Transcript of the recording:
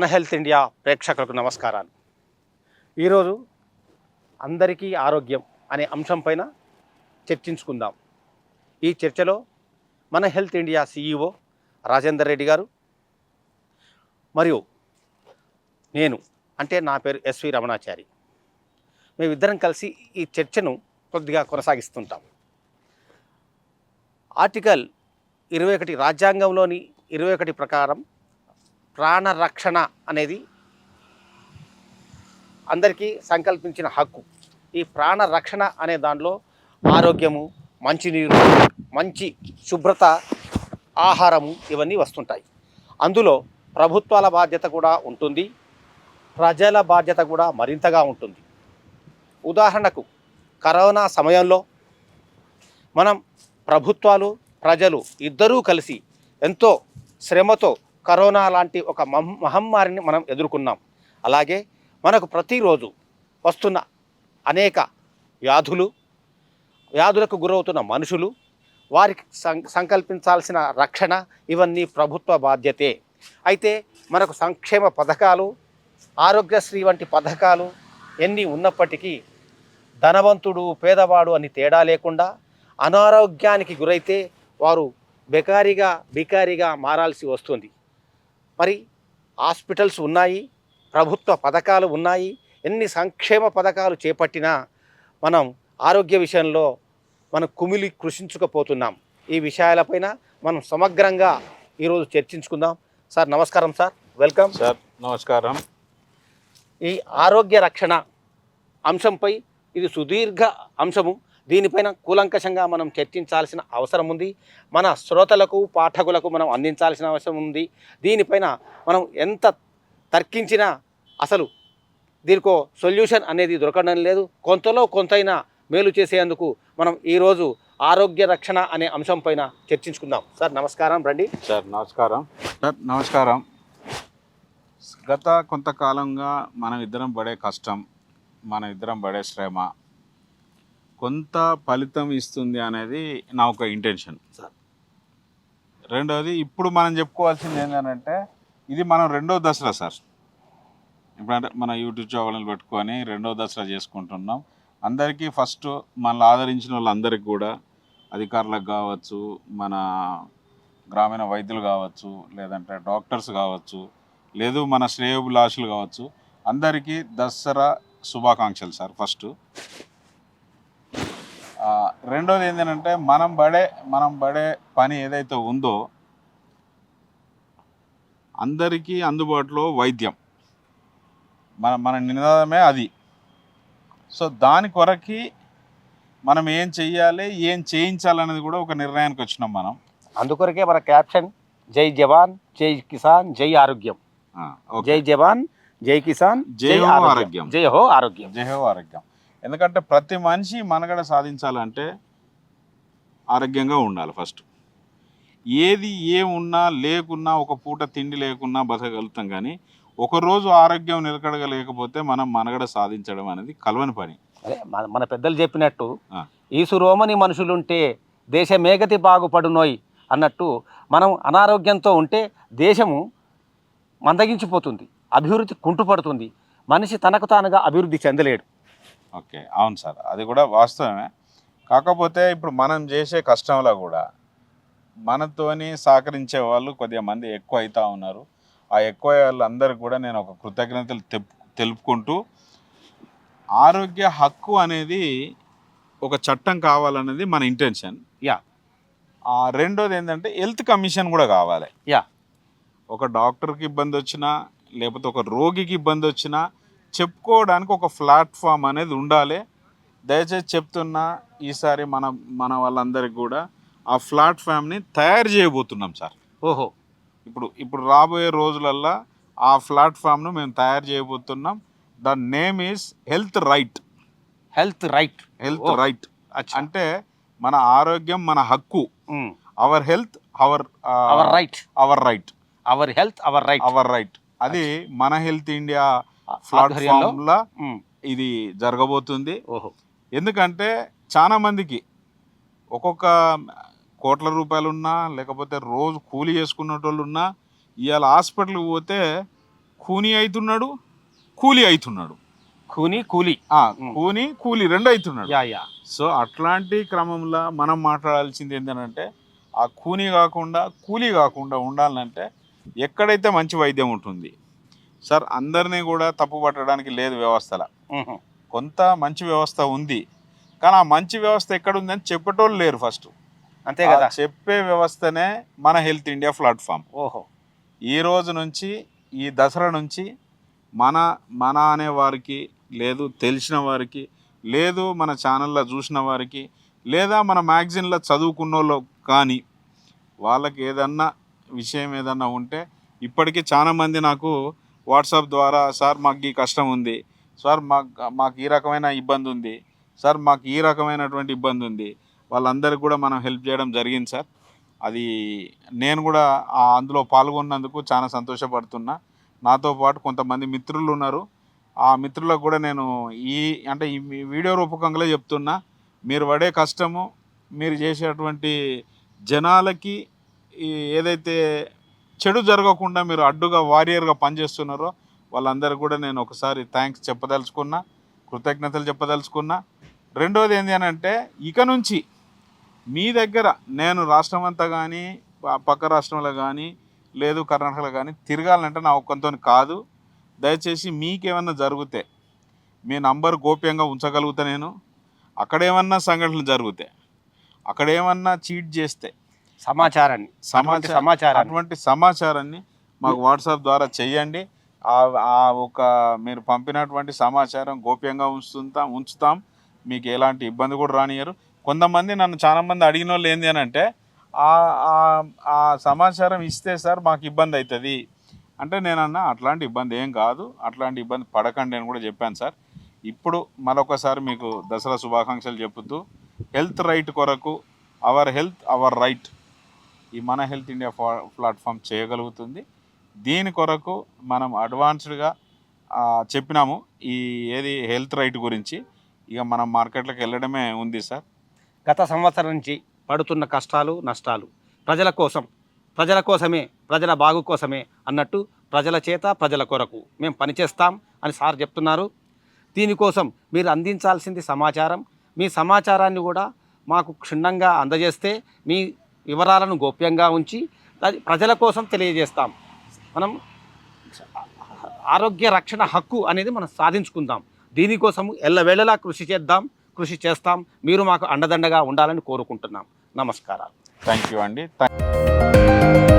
మన health India ప్రేక్షకులకు నమస్కారాలు. ఈరోజు అందరికీ ఆరోగ్యం అనే అంశం పైన చర్చించుకుందాం. ఈ చర్చలో మన health India CEO Rajender Reddy garu మరియు నేను అంటే నా పేరు ఎస్వి రమణాచారి. మేమిద్దరం కలిసి ఈ చర్చను కొద్దిగా కొనసాగిస్తుంటాం. ఆర్టికల్ ఇరవై ఒకటి రాజ్యాంగంలోని ఇరవై ఒకటి ప్రకారం ప్రాణరక్షణ అనేది అందరికీ సంకల్పించిన హక్కు. ఈ ప్రాణరక్షణ అనే దానిలో ఆరోగ్యము మంచినీరు మంచి శుభ్రత ఆహారము ఇవన్నీ వస్తుంటాయి. అందులో ప్రభుత్వాల బాధ్యత కూడా ఉంటుంది. ప్రజల బాధ్యత కూడా మరింతగా ఉంటుంది. ఉదాహరణకు కరోనా సమయంలో మనం ప్రభుత్వాలు ప్రజలు ఇద్దరూ కలిసి ఎంతో శ్రమతో కరోనా లాంటి ఒక మహమ్మారిని మనం ఎదుర్కొన్నాం. అలాగే మనకు ప్రతిరోజు వస్తున్న అనేక వ్యాధులు వ్యాధులకు గురవుతున్న మనుషులు వారికి సం సంకల్పించాల్సిన రక్షణ ఇవన్నీ ప్రభుత్వ బాధ్యతే. అయితే మనకు సంక్షేమ పథకాలు ఆరోగ్యశ్రీ వంటి పథకాలు ఎన్ని ఉన్నప్పటికీ ధనవంతుడు పేదవాడు అని తేడా లేకుండా అనారోగ్యానికి గురైతే వారు బెకారిగా బికారిగా మారాల్సి వస్తుంది. మరి హాస్పిటల్స్ ఉన్నాయి ప్రభుత్వ పథకాలు ఉన్నాయి ఎన్ని సంక్షేమ పథకాలు చేపట్టినా మనం ఆరోగ్య విషయంలో మనం కుమిలి కృషించుకపోతున్నాం. ఈ విషయాలపైన మనం సమగ్రంగా ఈరోజు చర్చించుకుందాం. సార్ నమస్కారం సార్. వెల్కమ్. సార్ నమస్కారం. ఈ ఆరోగ్య రక్షణ అంశంపై ఇది సుదీర్ఘ అంశము. దీనిపైన కూలంకషంగా మనం చర్చించాల్సిన అవసరం ఉంది. మన శ్రోతలకు పాఠకులకు మనం అందించాల్సిన అవసరం ఉంది. దీనిపైన మనం ఎంత తర్కించినా అసలు దీనికో సొల్యూషన్ అనేది దొరకడం లేదు. కొంతలో కొంతైనా మేలు చేసేందుకు మనం ఈరోజు ఆరోగ్య రక్షణ అనే అంశం పైన చర్చించుకుందాం. సార్ నమస్కారం. రండి. సార్ నమస్కారం. సార్ నమస్కారం. గత కొంతకాలంగా మనం ఇద్దరం పడే కష్టం మన ఇద్దరం పడే శ్రమ కొంత ఫలితం ఇస్తుంది అనేది నా ఒక ఇంటెన్షన్ సార్. రెండవది ఇప్పుడు మనం చెప్పుకోవాల్సింది ఏంటంటే ఇది మనం రెండో దసరా సార్. ఇప్పుడంటే మన యూట్యూబ్ ఛానల్ పెట్టుకొని రెండో దసరా చేసుకుంటున్నాం. అందరికీ ఫస్ట్ మనల్ని ఆదరించిన వాళ్ళందరికీ కూడా అధికారులకు కావచ్చు మన గ్రామీణ వైద్యులు కావచ్చు లేదంటే డాక్టర్స్ కావచ్చు లేదు మన శ్రేయోభిలాషులు కావచ్చు అందరికీ దసరా శుభాకాంక్షలు సార్ ఫస్ట్. రెండోది ఏంటంటే మనం పడే మనం పడే పని ఏదైతే ఉందో అందరికీ అందుబాటులో వైద్యం. మన మన నినాదమే అది. సో దాని కొరకి మనం ఏం చెయ్యాలి ఏం చేయించాలనేది కూడా ఒక నిర్ణయానికి వచ్చినాం మనం. అందుకొరకే మన క్యాప్షన్ జై జవాన్ జై కిసాన్ జై ఆరోగ్యం. జై జవాన్ జై కిసాన్ జై ఆరోగ్యం. జై హో ఆరోగ్యం. జై హో ఆరోగ్యం. ఎందుకంటే ప్రతి మనిషి మనగడ సాధించాలంటే ఆరోగ్యంగా ఉండాలి ఫస్ట్. ఏది ఏమున్నా లేకున్నా ఒక పూట తిండి లేకున్నా బతకగలుగుతాం కానీ ఒకరోజు ఆరోగ్యం నిలకడగా లేకపోతే మనం మనగడ సాధించడం అనేది కలవని పని. అదే మన పెద్దలు చెప్పినట్టు. ఈసురోమని మనుషులుంటే దేశ మేగతి బాగుపడునోయ్ అన్నట్టు మనం అనారోగ్యంతో ఉంటే దేశము మందగించిపోతుంది అభివృద్ధి కుంటుపడుతుంది. మనిషి తనకు తానుగా అభివృద్ధి చెందలేడు. ఓకే అవును సార్. అది కూడా వాస్తవమే. కాకపోతే ఇప్పుడు మనం చేసే కష్టంలో కూడా మనతోని సహకరించే వాళ్ళు కొద్దిగా మంది ఎక్కువ అవుతా ఉన్నారు. ఆ ఎక్కువ వాళ్ళందరికీ కూడా నేను ఒక కృతజ్ఞతలు తెలుపుకుంటూ ఆరోగ్య హక్కు అనేది ఒక చట్టం కావాలనేది మన ఇంటెన్షన్. యా. ఆ రెండోది ఏంటంటే హెల్త్ కమిషన్ కూడా కావాలి. యా. ఒక డాక్టర్కి ఇబ్బంది వచ్చినా లేకపోతే ఒక రోగికి ఇబ్బంది వచ్చినా చెప్పుకోవడానికి ఒక ప్లాట్ఫామ్ అనేది ఉండాలి. దయచేసి చెప్తున్నా ఈసారి మన మన వాళ్ళందరికీ కూడా ఆ ప్లాట్ఫామ్ని తయారు చేయబోతున్నాం సార్. ఓహో. ఇప్పుడు ఇప్పుడు రాబోయే రోజులల్లో ఆ ప్లాట్ఫామ్ను మేము తయారు చేయబోతున్నాం. The name is health right. Health right. Health. Right. అంటే మన ఆరోగ్యం మన హక్కు. Our health our our right. Our right. Our health our right. Our right. అది మన హెల్త్ ఇండియా ఆధ్వర్యంలో ఇది జరగబోతుంది. ఓహో. ఎందుకంటే చాలా మందికి ఒక్కొక్క కోట్ల రూపాయలు ఉన్నా లేకపోతే రోజు కూలి చేసుకునేటోళ్ళు ఉన్నా ఇవాళ హాస్పిటల్కి పోతే కూని అవుతున్నాడు కూలి అవుతున్నాడు కూని కూలి. కూని కూలి రెండు అవుతున్నాడు సో అట్లాంటి క్రమంలో మనం మాట్లాడాల్సింది ఏంటంటే ఆ కూని కాకుండా కూలీ కాకుండా ఉండాలంటే ఎక్కడైతే మంచి వైద్యం ఉంటుంది సార్ అందరినీ కూడా తప్పు పట్టడానికి లేదు వ్యవస్థల. కొంత మంచి వ్యవస్థ ఉంది. కానీ ఆ మంచి వ్యవస్థ ఎక్కడ ఉందని చెప్పేటోళ్ళు లేరు ఫస్ట్. అంతే కదా. చెప్పే వ్యవస్థనే మన హెల్త్ ఇండియా ప్లాట్ఫామ్. ఓహో. ఈ రోజు నుంచి ఈ దసరా నుంచి మన మన అనే వారికి లేదు తెలిసిన వారికి లేదు మన ఛానల్లో చూసిన వారికి లేదా మన మ్యాగజిన్లో చదువుకున్న వాళ్ళు కానీ వాళ్ళకి ఏదన్నా విషయం ఏదన్నా ఉంటే ఇప్పటికీ చాలా మంది నాకు వాట్సాప్ ద్వారా సార్ మాకు ఈ కష్టం ఉంది. సార్ మాకు మాకు ఈ రకమైన ఇబ్బంది ఉంది. సార్ మాకు ఈ రకమైనటువంటి ఇబ్బంది ఉంది. వాళ్ళందరికీ కూడా మనం హెల్ప్ చేయడం జరిగింది సార్. అది నేను కూడా అందులో పాల్గొన్నందుకు చాలా సంతోషపడుతున్నా. నాతో పాటు కొంతమంది మిత్రులు ఉన్నారు. ఆ మిత్రులకు కూడా నేను ఈ అంటే ఈ వీడియో రూపకంగా చెప్తున్నా. మీరు పడే కష్టము మీరు చేసేటువంటి జనాలకి ఈ ఏదైతే చెడు జరగకుండా మీరు అడ్డుగా వారియర్గా పనిచేస్తున్నారో వాళ్ళందరూ కూడా నేను ఒకసారి థ్యాంక్స్ చెప్పదలుచుకున్నా కృతజ్ఞతలు చెప్పదలుచుకున్నా. రెండోది ఏంటి అని అంటే ఇక నుంచి మీ దగ్గర నేను రాష్ట్రం అంతా కానీ పక్క రాష్ట్రంలో కానీ లేదు కర్ణాటకలో కానీ తిరగాలంటే నా ఒక్కంతో కాదు. దయచేసి మీకేమన్నా జరిగితే మీ నంబర్ గోప్యంగా ఉంచగలుగుతా నేను. అక్కడేమన్నా సంఘటనలు జరిగితే అక్కడేమన్నా చీట్ చేస్తే సమాచారాన్ని సమాచారం అటువంటి సమాచారాన్ని మాకు వాట్సాప్ ద్వారా చెయ్యండి. ఆ ఒక మీరు పంపినటువంటి సమాచారం గోప్యంగా ఉంచుతాం ఉంచుతాం. మీకు ఎలాంటి ఇబ్బంది కూడా రానియరు కొంతమంది నన్ను చాలా మంది అడిగిన వాళ్ళు ఏంది అని అంటే ఆ సమాచారం ఇస్తే సార్ మాకు ఇబ్బంది అవుతుంది అంటే నేనన్నా అట్లాంటి ఇబ్బంది ఏం కాదు. అట్లాంటి ఇబ్బంది పడకండి అని కూడా చెప్పాను సార్. ఇప్పుడు మరొకసారి మీకు దసరా శుభాకాంక్షలు చెబుతూ హెల్త్ రైట్ కొరకు అవర్ హెల్త్ అవర్ రైట్ ఈ మన హెల్త్ ఇండియా ప్లా- ప్లాట్ఫామ్ చేయగలుగుతుంది. దీని కొరకు మనం అడ్వాన్స్డ్గా చెప్పినాము ఈ ఏది హెల్త్ రైట్ గురించి. ఇక మనం మార్కెట్లోకి వెళ్ళడమే ఉంది సార్. గత సంవత్సరం నుంచి పడుతున్న కష్టాలు నష్టాలు ప్రజల కోసం ప్రజల కోసమే ప్రజల బాగు కోసమే అన్నట్టు ప్రజల చేత ప్రజల కొరకు మేము పనిచేస్తాం అని సార్ చెప్తున్నారు. దీనికోసం మీరు అందించాల్సింది సమాచారం. మీ సమాచారాన్ని కూడా మాకు క్షుణ్ణంగా అందజేస్తే మీ వివరాలను గోప్యంగా ఉంచి ప్రజల కోసం తెలియజేస్తాం. మనం ఆరోగ్య రక్షణ హక్కు అనేది మనం సాధించుకుందాం. దీనికోసం ఎల్లవేళలా కృషి చేద్దాం కృషి చేస్తాం. మీరు మాకు అండదండగా ఉండాలని కోరుకుంటున్నాం. నమస్కారాలు. థ్యాంక్ యూ అండి థ్యాంక్